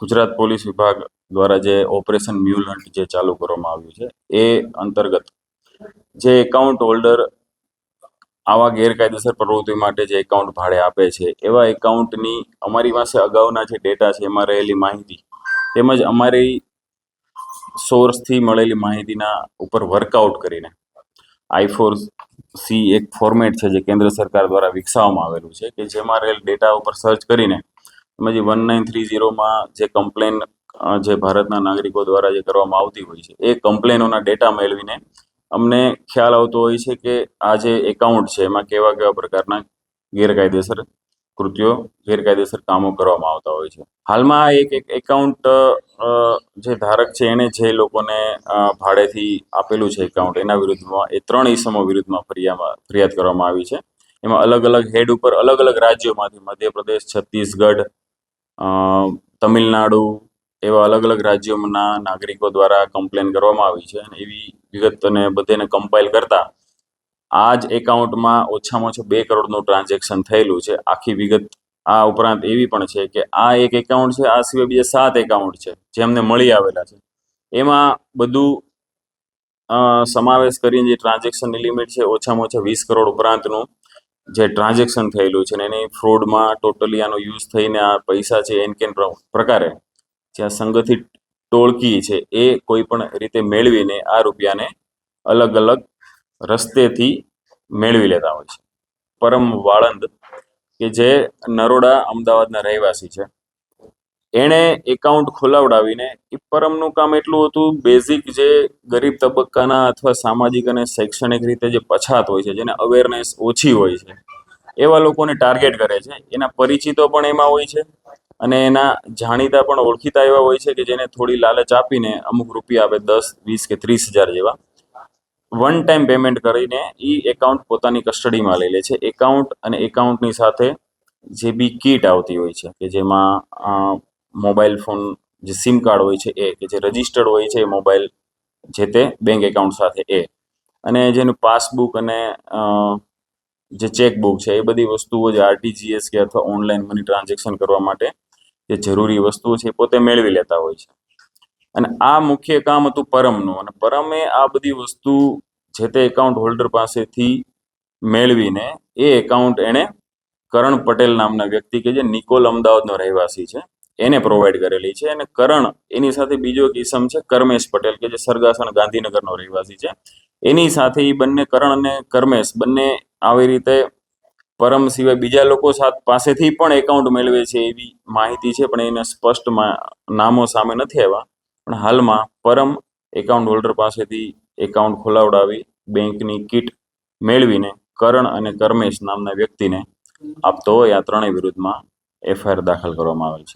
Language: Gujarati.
ગુજરાત પોલીસ વિભાગ દ્વારા જે ઓપરેશન મ્યુલ હન્ટ જે ચાલુ કરવામાં આવ્યું છે, એ અંતર્ગત જે એકાઉન્ટ હોલ્ડર આવા ગેરકાયદેસર પ્રવૃત્તિ માટે જે એકાઉન્ટ ભાડે આપે છે, એવા એકાઉન્ટની અમારી પાસે અગાઉના જે ડેટા છે, એમાં રહેલી માહિતી તેમજ અમારી સોર્સથી મળેલી માહિતીના ઉપર વર્કઆઉટ કરીને આઈફોર સી એક ફોર્મેટ છે જે કેન્દ્ર સરકાર દ્વારા વિકસાવવામાં આવેલું છે, કે જેમાં રહેલ ડેટા ઉપર સર્ચ કરીને એમાં જે વન નાઇન થ્રી ઝીરોમાં જે કમ્પ્લેન જે ભારતના નાગરિકો દ્વારા જે કરવામાં આવતી હોય છે, એ કમ્પ્લેનોના ડેટા મેળવીને અમને ખ્યાલ આવતો હોય છે કે આ જે એકાઉન્ટ છે, એમાં કેવા કેવા પ્રકારના ગેરકાયદેસર કૃત્યો, ગેરકાયદેસર કામો કરવામાં આવતા હોય છે. હાલમાં આ એક એક એકાઉન્ટ જે ધારક છે એણે જે લોકોને ભાડેથી આપેલું છે એકાઉન્ટ એના વિરુદ્ધમાં, એ ત્રણ ઈસમો વિરુદ્ધમાં ફરિયામાં, ફરિયાદ કરવામાં આવી છે. એમાં અલગ અલગ હેડ ઉપર અલગ અલગ રાજ્યોમાંથી મધ્યપ્રદેશ, છત્તીસગઢ તમિલનાડુ એવા અલગ અલગ રાજ્યોના નાગરિકો દ્વારા કમ્પ્લેન કરવામાં આવી છે અને એવી વિગતને બધેને કમ્પાઇલ કરતા આ જ એકાઉન્ટમાં ઓછામાં ઓછું બે કરોડનું ટ્રાન્ઝેક્શન થયેલું છે. આખી વિગત આ ઉપરાંત એવી પણ છે કે આ એક એકાઉન્ટ છે, આ સિવાય બીજા સાત એકાઉન્ટ છે જે અમને મળી આવેલા છે. એમાં બધું સમાવેશ કરીને જે ટ્રાન્ઝેક્શનની લિમિટ છે, ઓછામાં ઓછા વીસ કરોડ ઉપરાંતનું જે ટ્રાન્ઝેક્શન થયેલું છે ને એની ફ્રોડમાં ટોટલી આનો યુઝ થઈને આ પૈસા છે એન કેન પ્ર- પ્રકારે જ્યાં સંગઠિત ટોળકી છે એ કોઈ પણ રીતે મેળવીને આ રૂપિયાને અલગ અલગ રસ્તેથી મેળવી લેતા હોય છે. પરમ વાળંદ કે જે નરોડા અમદાવાદના રહેવાસી છે. એણે એકાઉન્ટ ખોલાવડાવીને એ પરમનું કામ એટલું હતું બેઝિક જે ગરીબ તબક્કાના અથવા સામાજિક અને શૈક્ષણિક રીતે જે પછાત હોય છે, જેને અવેરનેસ ઓછી હોય છે, એવા લોકોને ટાર્ગેટ કરે છે. એના પરિચિતો પણ એમાં હોય છે અને એના જાણીતા પણ ઓળખીતા એવા હોય છે કે જેને થોડી લાલચ આપીને અમુક રૂપિયા આપે દસ, વીસ કે ત્રીસ હજાર જેવા. વન ટાઈમ પેમેન્ટ કરીને એ એકાઉન્ટ પોતાની કસ્ટડીમાં લઈ લે છે. એકાઉન્ટ અને એકાઉન્ટની સાથે જે બી કીટ આવતી હોય છે, કે જેમાં મોબાઈલ ફોન જે સિમ કાર્ડ હોય છે એ, કે જે રજિસ્ટર્ડ હોય છે એ મોબાઈલ જે તે બેંક એકાઉન્ટ સાથે એ. અને જેનું પાસબુક અને જે ચેકબુક છે એ બધી વસ્તુઓ જે આરટીજીએસ કે અથવા ઓનલાઈન મની ટ્રાન્ઝેક્શન કરવા માટે જે જરૂરી વસ્તુઓ છે એ પોતે મેળવી લેતા હોય છે. અને આ મુખ્ય કામ હતું પરમનું અને પરમે આ બધી વસ્તુ જે તે એકાઉન્ટ હોલ્ડર પાસેથી મેળવીને એ એકાઉન્ટ એણે કરણ પટેલ નામના વ્યક્તિ કે જે નિકોલ અમદાવાદનો રહેવાસી છે. એને પ્રોવાઈડ કરેલી છે અને કરણ એની સાથે બીજો એક ઈસમ છે કર્મેશ પટેલ, કે જે સરગાસણ ગાંધીનગરનો રહેવાસી છે. એની સાથે એ બંને કરણ અને કર્મેશ બંને આવી રીતે પરમ સિવાય બીજા લોકો સાથ પાસેથી પણ એકાઉન્ટ મેળવે છે એવી માહિતી છે, પણ એના સ્પષ્ટ નામો સામે નથી આવ્યા. પણ હાલમાં પરમ એકાઉન્ટ હોલ્ડર પાસેથી એકાઉન્ટ ખોલાવડાવી બેંકની કીટ મેળવીને કરણ અને કર્મેશ નામના વ્યક્તિને આપતો હોય, આ ત્રણેય વિરુદ્ધમાં એફઆઈઆર દાખલ કરવામાં આવેલ છે.